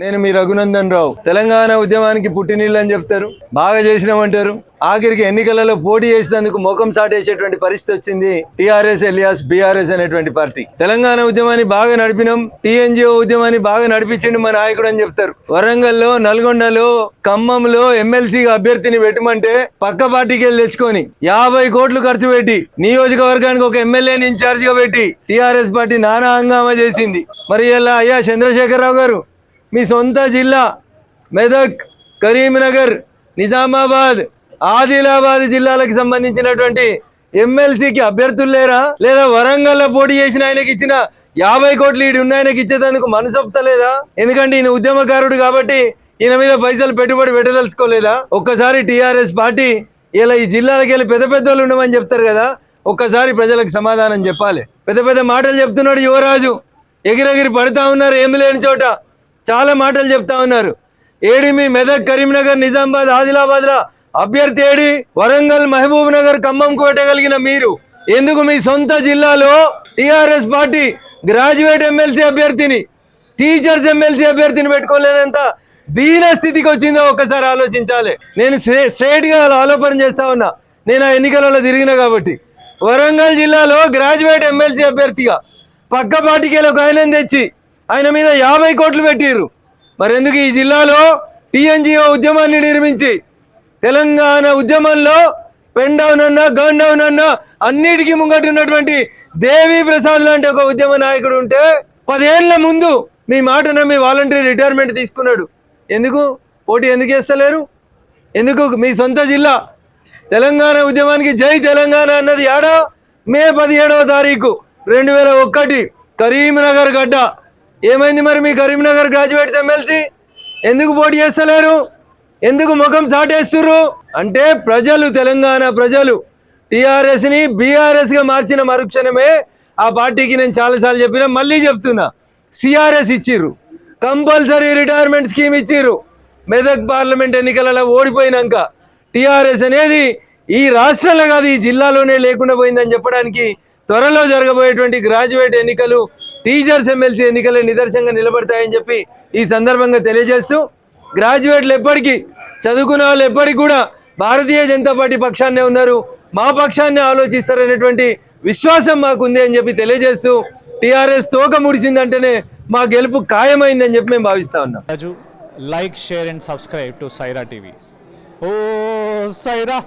నేను మీ రఘునందన్ రావు. తెలంగాణ ఉద్యమానికి పుట్టినీళ్ళు అని చెప్తారు. బాగా చేసినామంటారు ఆఖరికి ఎన్నికలలో పోటీ చేసినందుకు ముఖం సాటేసేటువంటి పరిస్థితి వచ్చింది టిఆర్ఎస్ ఎలియాస్ బీఆర్ఎస్ అనేటువంటి పార్టీ. తెలంగాణ ఉద్యమాన్ని బాగా నడిపినాం. టీఎన్జిఓ ఉద్యమాన్ని బాగా నడిపించిండు మా నాయకుడు అని చెప్తారు. వరంగల్లో నల్గొండలో ఖమ్మంలో ఎమ్మెల్సీగా అభ్యర్థిని పెట్టమంటే పక్క పార్టీకి వెళ్ళి తెచ్చుకొని యాభై కోట్లు ఖర్చు పెట్టి నియోజకవర్గానికి ఒక ఎమ్మెల్యేని ఇన్ఛార్జ్గా పెట్టి టిఆర్ఎస్ పార్టీ నానా హంగామా చేసింది. మరి ఇలా అయ్యా చంద్రశేఖరరావు గారు? మీ సొంత జిల్లా మెదక్ కరీంనగర్ నిజామాబాద్ ఆదిలాబాద్ జిల్లాలకు సంబంధించినటువంటి ఎమ్మెల్సీకి అభ్యర్థులు లేరా? లేదా వరంగల్లో పోటీ చేసిన ఆయనకి ఇచ్చిన యాభై కోట్లు ఈడు ఉన్న ఆయనకి ఇచ్చేదానికి మనసొప్తలేదా ఎందుకంటే ఈయన ఉద్యమకారుడు కాబట్టి ఈయన మీద పైసలు పెట్టుబడి పెట్టదలుచుకోలేదా? ఒక్కసారి టీఆర్ఎస్ పార్టీ ఇలా ఈ జిల్లాలకు వెళ్ళి పెద్ద పెద్ద వాళ్ళు ఉండమని చెప్తారు కదా ఒక్కసారి ప్రజలకు సమాధానం చెప్పాలి. పెద్ద పెద్ద మాటలు చెప్తున్నాడు యువరాజు. ఎగిరెగిరి పడుతూ ఉన్నారు ఏమి లేని చోట. చాలా మాటలు చెప్తా ఉన్నారు. ఏడి మీ మెదక్ కరీంనగర్ నిజామాబాద్ ఆదిలాబాద్లో అభ్యర్థి ఏడి? వరంగల్ మహబూబ్ నగర్ కోట కలిగిన మీరు. ఎందుకు మీ సొంత జిల్లాలో టిఆర్ఎస్ పార్టీ గ్రాడ్యుయేట్ ఎమ్మెల్సీ అభ్యర్థిని టీచర్స్ ఎమ్మెల్సీ అభ్యర్థిని పెట్టుకోలేనంత దీన స్థితికి వచ్చిందో ఒక్కసారి ఆలోచించాలి. నేను స్ట్రేట్గా ఆలోపన చేస్తా ఉన్నా. నేను ఆ ఎన్నికలలో తిరిగిన కాబట్టి. వరంగల్ జిల్లాలో గ్రాడ్యుయేట్ ఎమ్మెల్సీ అభ్యర్థిగా పక్క పార్టీకి వెళ్ళి ఒక ఆయన తెచ్చి ఆయన మీద యాభై కోట్లు పెట్టిర్రు. మరి ఎందుకు ఈ జిల్లాలో టీఎన్జిఓ ఉద్యమాన్ని నిర్మించి తెలంగాణ ఉద్యమంలో పెన్ డౌన్ అన్నా గన్ డౌన్ అన్నా అన్నిటికీ ముంగట్టున్నటువంటి దేవి ప్రసాద్ లాంటి ఒక ఉద్యమ నాయకుడు ఉంటే పదేళ్ళ ముందు మీ మాట నమ్మి వాలంటరీ రిటైర్మెంట్ తీసుకున్నాడు. ఎందుకు? పోటీ ఎందుకు చేస్తలేరు? ఎందుకు మీ సొంత జిల్లా? తెలంగాణ ఉద్యమానికి జై తెలంగాణ అన్నది ఏడా మే పదిహేడవ తారీఖు రెండు వేల ఒకటి కరీంనగర్ గడ్డ. ఏమైంది మరి మీ కరీంనగర్ గ్రాడ్యుయేట్స్ ఎమ్మెల్సీ ఎందుకు పోటీ చేస్తలేరు? ఎందుకు ముఖం సాటేస్తుర్రు? అంటే ప్రజలు తెలంగాణ ప్రజలు టీఆర్ఎస్ని బీఆర్ఎస్గా మార్చిన మరుక్షణమే ఆ పార్టీకి నేను చాలాసార్లు చెప్పినా మళ్ళీ చెప్తున్నా. సిఆర్ఎస్ ఇచ్చిర్రు. కంపల్సరీ రిటైర్మెంట్ స్కీమ్ ఇచ్చిర్రు. మెదక్ పార్లమెంట్ ఎన్నికలలో ఓడిపోయినాక టీఆర్ఎస్ అనేది ఈ రాష్ట్రంలో కాదు ఈ జిల్లాలోనే లేకుండా పోయిందని చెప్పడానికి త్వరలో జరగబోయేటువంటి గ్రాడ్యుయేట్ ఎన్నికలు టీచర్స్ ఎమ్మెల్సీ ఎన్నికలు నిదర్శనంగా నిలబడతాయని చెప్పి ఈ సందర్భంగా తెలియజేస్తూ గ్రాడ్యుయేట్లు ఎప్పటికీ చదువుకున్న వాళ్ళు ఎప్పటికీ కూడా భారతీయ జనతా పార్టీ పక్షాన్నే ఉన్నారు. మా పక్షాన్ని ఆలోచిస్తారనేటువంటి విశ్వాసం మాకుంది అని చెప్పి తెలియజేస్తూ టీఆర్ఎస్ తోక ముడిచిందంటేనే మా గెలుపు ఖాయమైందని చెప్పి మేము భావిస్తా ఉన్నాం. Raju like share and subscribe to Saira TV. Oh Sye Raa!